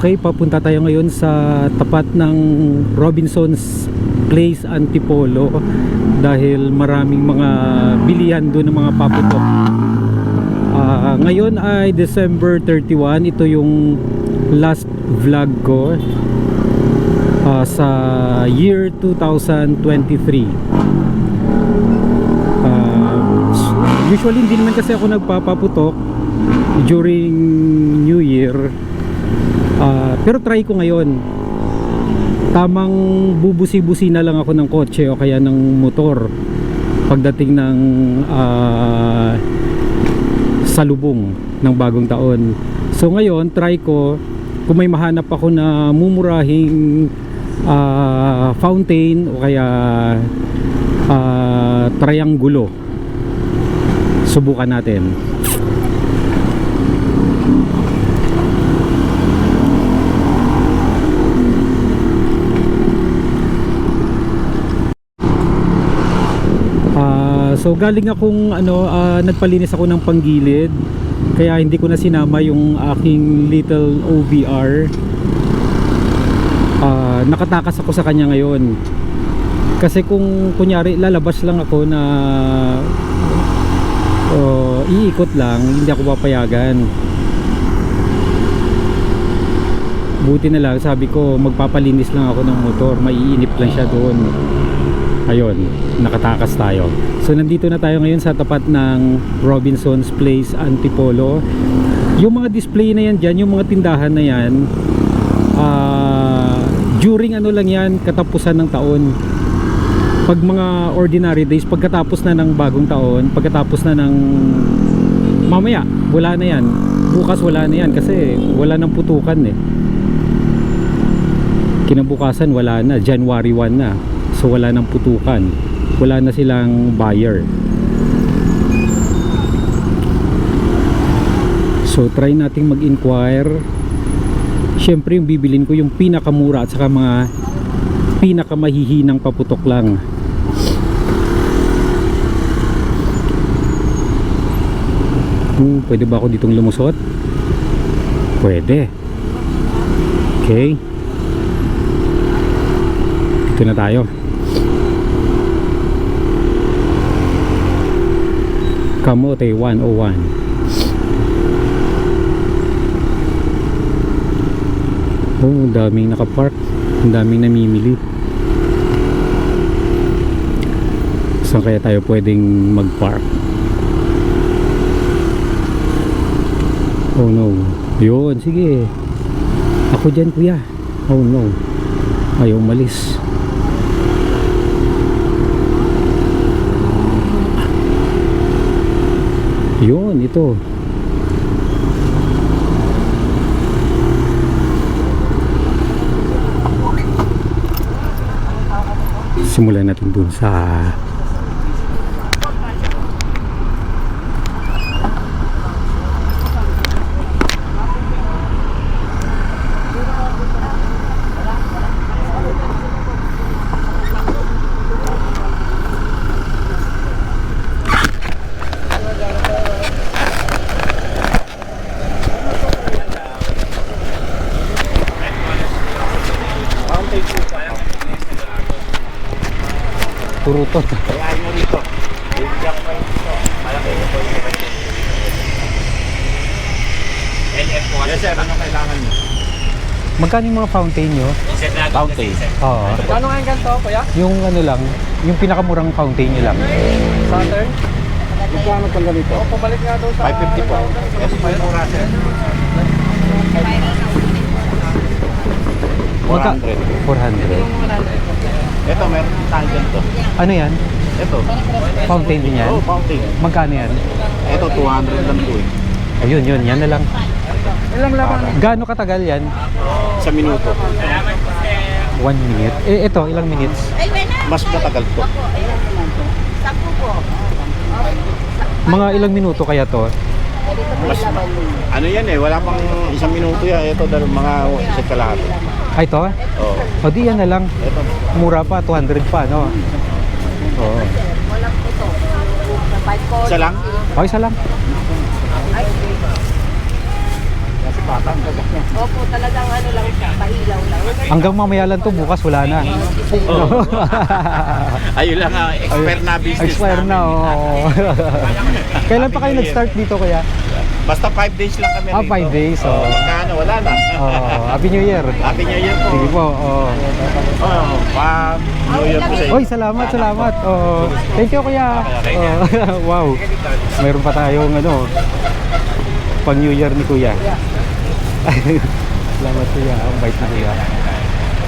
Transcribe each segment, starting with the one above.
Okay, papunta tayo ngayon sa tapat ng Robinson's Place Antipolo dahil maraming mga bilihan doon ng mga paputok. Ah, ngayon ay December 31. Ito yung last vlog ko ah, sa year 2023. Ah, usually hindi naman kasi ako nagpapaputok during New Year. Ah, pero try ko ngayon. Tamang bubusi-busi na lang ako ng kotse o kaya ng motor pagdating ng ah, salubong ng bagong taon. So ngayon, try ko kung may mahanap ako na mumurahing ah, fountain o kaya ah, triangulo. Subukan natin. Ah, so galing akong ano ah, nagpalinis ako ng panggilid kaya hindi ko na sinama yung aking little OVR. Ah, nakatakas ako sa kanya ngayon. Kasi kung kunyari lalabas lang ako na oh, iikot lang, hindi ako papayagan. Buti na lang, sabi ko magpapalinis lang ako ng motor, maiinip lang siya doon ayun nakatakas tayo. So nandito na tayo ngayon sa tapat ng Robinson's Place Antipolo. Yung mga display na yan dyan yung mga tindahan na yan ah, during ano lang yan katapusan ng taon. Pag mga ordinary days pagkatapos na ng bagong taon pagkatapos na ng mamaya wala na yan. Bukas wala na yan kasi wala nang putukan eh. Kinabukasan wala na. January 1 na so wala nang putukan. Wala na silang buyer. So try nating mag-inquire. Syempre yung bibilin ko yung pinakamura at saka mga pinakamahihinang paputok lang. Hmm, pwede ba ako ditong lumusot? pwede. Okay. Dito na tayo Kamote 101 Oh, ang daming nakapark. Ang daming namimili. Saan kaya tayo pwedeng magpark? Oh no. Yun sige. Ako dyan kuya. Oh no. Ayaw umalis yun ito. Simulan natin dun sa puro to NF1. Yes sir, ano kailangan nyo? magkano yung mga fountain nyo? Fountain. Oo Ano nga yung ganito, kuya? yung ano lang yung pinakamurang fountain nyo lang Saturn? Magkano pang ganito? O, pumalik nga daw sa... 550 po. Yes, may mura sir. 400. 400 Ito, meron tayo ganito. ano yan? Ito. fountain din yan? Oh, fountain. magkano yan? Ito, 200 lang po eh. ayun yun yan na lang Ilang laban? gaano katagal yan? Sa minuto. 1 minute eh ito ilang minutes? Mas matagal to. mga ilang minuto kaya to? Mas, ano yan eh, wala pang isang minuto yan. Ito, mga isa't kalahati. Ay to? Oo. o di yan na lang Ito. mura pa 200 pa no? oo Isa lang? o isa lang Opo, talagang ano lang pailaw lang. Hanggang mamaya lang to, bukas wala na. Oo. Ayun lang, ah, expert na business Expire na, oo. Kailan pa kayo nag-start dito kuya? Basta 5 days lang kami Ah, rito. five days, Oo, oh. magkano, wala na. Oh, Happy New Year. Happy New Year po. Sige po, oo. Oo, pa New Year po sa inyo. Oy, salamat, salamat. Oo. Thank you kuya. Oo. wow. Mayroon pa tayong ano, pang New Year ni kuya. salamat kuya. Ang bait na kuya.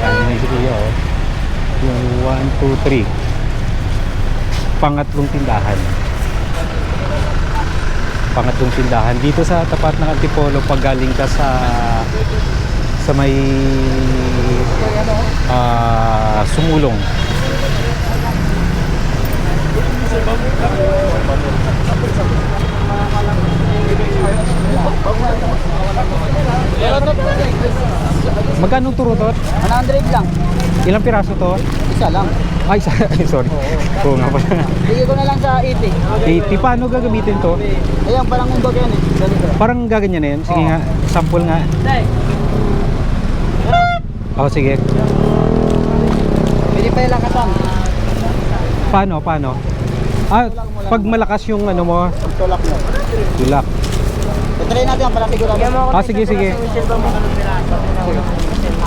Ano na si kuya oh. Yung 1, 2, 3. Pangatlong tindahan. Pangatlong tindahan. Dito sa tapat ng Antipolo pag galing ka sa sa may ah, sumulong. Magkano turo to? 100 lang. Ilang piraso to? Isa lang. Ay, sorry. Oo nga pala. Bigay ko na lang sa 80. 80. Paano gagamitin to? Ayan, parang umbag yan eh. Parang gaganyan na yun. Sige nga, sample nga. Oh, sige. Pwede pa yung lakasan. Paano, paano? Ah, pag malakas yung ano mo, Tulak mo. tulak. Try natin yan para sigurado. Ah, sige, sige.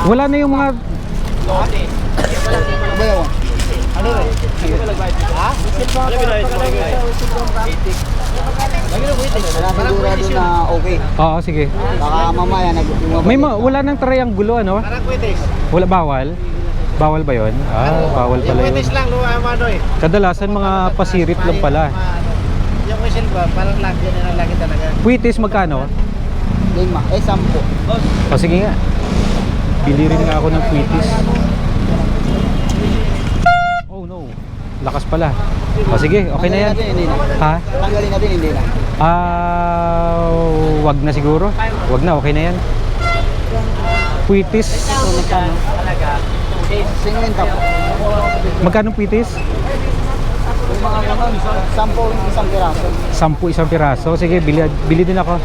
Wala na yung mga Bayaw. Ano rin? Ha? Para sigurado na okay. Oo, sige. Baka mamaya nag May ma- wala nang triangulo ano? Parang kwitis. Wala bawal? Bawal ba 'yon? Ah, bawal pala 'yun. lang, no, ano eh. Kadalasan mga pasirit lang pala. Yung whistle ba, parang lagi yan ang lagi talaga. Puitis magkano? Lima. Eh, sampo. O sige nga. Bili rin nga ako ng puitis. Lakas pala. O sige, okay na yan. Tanggalin natin, hindi na. Ha? Tanggalin natin, hindi na. Ah, wag na siguro. Wag na, okay na yan. Puitis. 50 po. Magkano puitis? Yung mga ganun, sampo isang piraso. Sampu isang piraso. Sige, bili, bili din ako.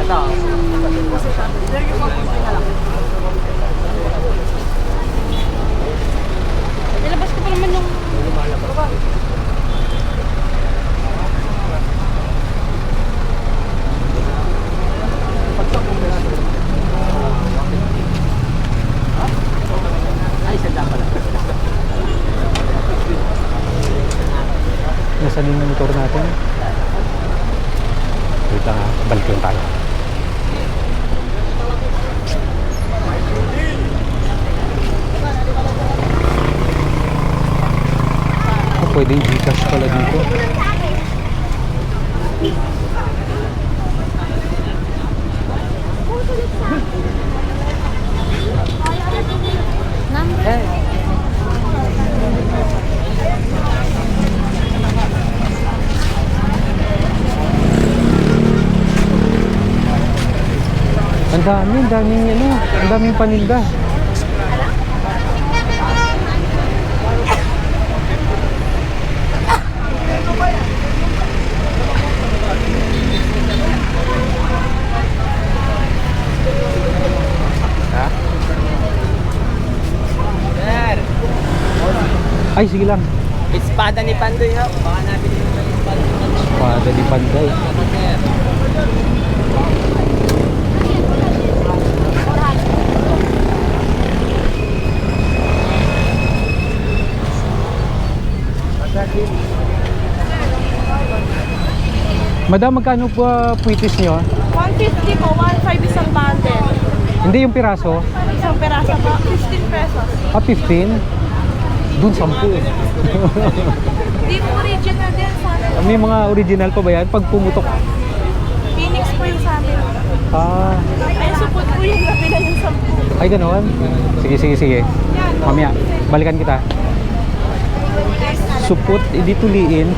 Ito. Nilabas ko pa naman yung... Ay, sanda pala. Nasaan yung motor natin? Wait lang ha, balik lang tayo. Pwede yung Gcash pala dito. Ang dami, daming ano, ang daming paninda. Ay, sige lang. Espada ni Pandoy ha. Baka nabili yung espada ni Pandoy. Pada di Panday. Madam, magkano po uh, puitis nyo? 150 po, 1.5 isang bundle. Hindi yung piraso. Isang peraso po, 15 pesos. Ah, 15? Dun 10. Di po original din sa amin. May mga original pa ba yan? Pag pumutok. Phoenix po yung sa amin. Ah, Ay, supot po yung napila yung 10. ay ganoon. Sige, sige, sige. Mamaya, balikan kita. Supot, hindi tuliin.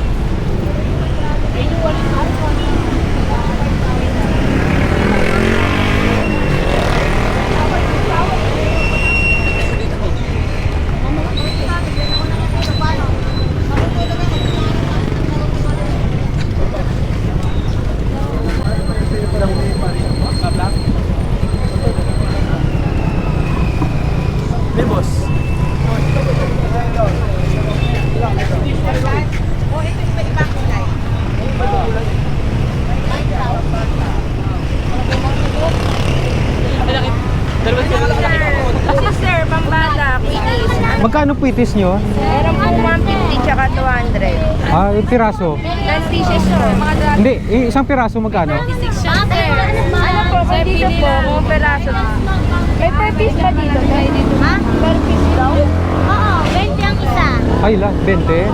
Pitis nyo? Meron po 150 tsaka 200. Ah, yung piraso. 10 pieces po. Hindi, eh, isang piraso magkano? Ano po, kung dito po, kung peraso. May per piece ba dito? Ha? Per piece daw? Oo, 20 ang isa. Ay, la, 20.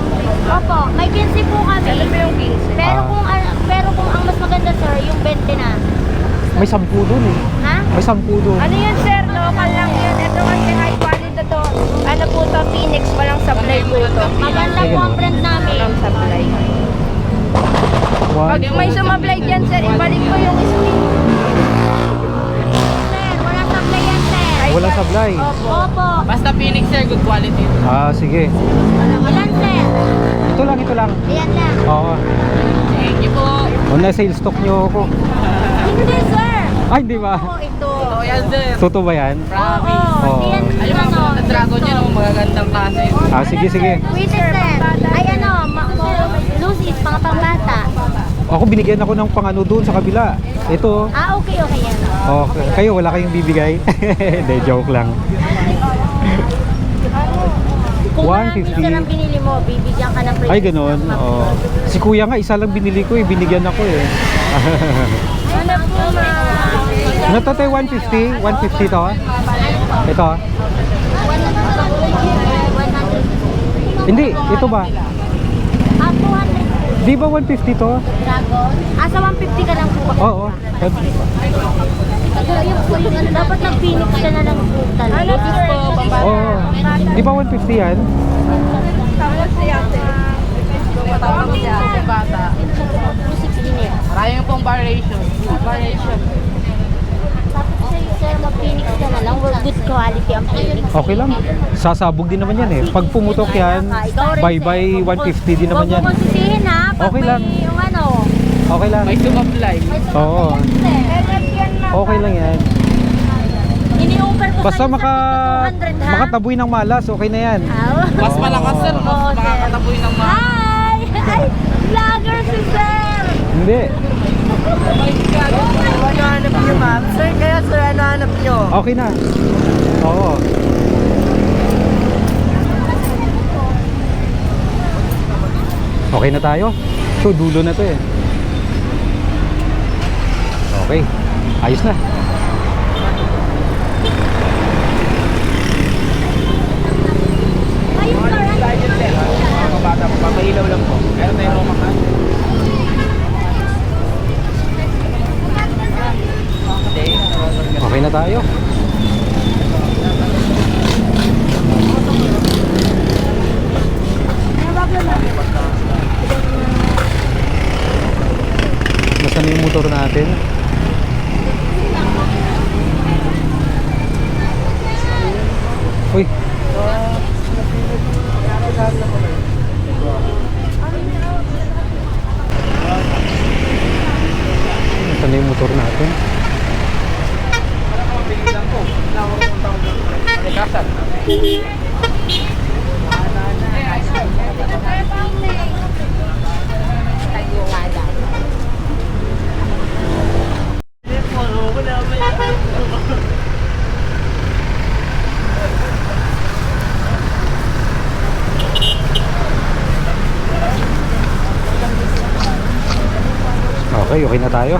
Opo, may 15 po kami. Ano ba yung 15? Pero Ah. kung pero kung ang mas maganda sir, yung 20 na. May 10 doon eh. Ha? May 10 doon. Ano yun sir? Local lang yun. Ito kasi high. Ano po to? Phoenix. Walang supply po to. Maganda po ang brand namin. Walang supply. Pag may sumablay dyan sir, ibalik ko yung screen. Sir, wala supply yan sir. Wala sablay. Opo. Basta Phoenix sir, good quality. Ah, sige. Ilan sir? Ito lang, ito lang. Ayan lang. Oo. Thank you po. O, na sales stock nyo ako. Hindi sir. Ay, di ba? Oo, ito. Oh, yan sir. Totoo ba yan? Oo, Oo. hindi yan Ayun mga ano. Dragon yun, ang magagandang klase. Ah, sige, sige. Wait sir. Ay ano, ma- Lucy's, mga pangbata. Ako binigyan ako ng pangano doon sa kabila. Ito. Ah, okay, okay yan. Okay. Kayo, wala kayong bibigay? Hindi, joke lang. Kung marami 150. ka ng binili mo, bibigyan ka ng free. Ay, ganun. Oo. Si kuya nga, isa lang binili ko eh. Binigyan ako eh. Ano po ma? Ano to, te? 150? 150 to? Ito? 100. Hindi, ito ba? Ah, 200 Di ba 150 to? dragon. Ah, sa 150 ka lang po. Oo. Yung po yung ano, dapat nag-phoenix ka na lang po talaga. Ano po? Oo. Di ba 150 yan? Tapos siya sir. Matawag ko siya sa bata. 260 na yan. Marami pong variation. Variation. Sir, mag-phoenix ka na lang. Well, good quality ang phoenix. Okay lang. Sasabog din naman yan eh. Pag pumutok yan, bye-bye 150 din naman yan. Huwag mo sisihin ha. Pag Okay lang. may yung ano. Okay lang. May sumablay. may Oo. sir. Okay lang yan. Ini-offer ko Basta sa'yo maka, sa 200 ha. makataboy ng malas, okay na yan. Ah, Mas malakas sir, Oo, mas sir. makakataboy ng mga... Hi! Ay, vlogger si sir! Hindi. Ano? Okay na. Oo. Okay na tayo? So, dulo na to eh. Okay. Ayos na. Ayun, sir. Mga bata, papahilaw lang po. Meron tayong Roma ka? Okay na tayo. Nasaan na yung motor natin? Uy. Nasaan na yung motor natin? Okay, okay na tayo.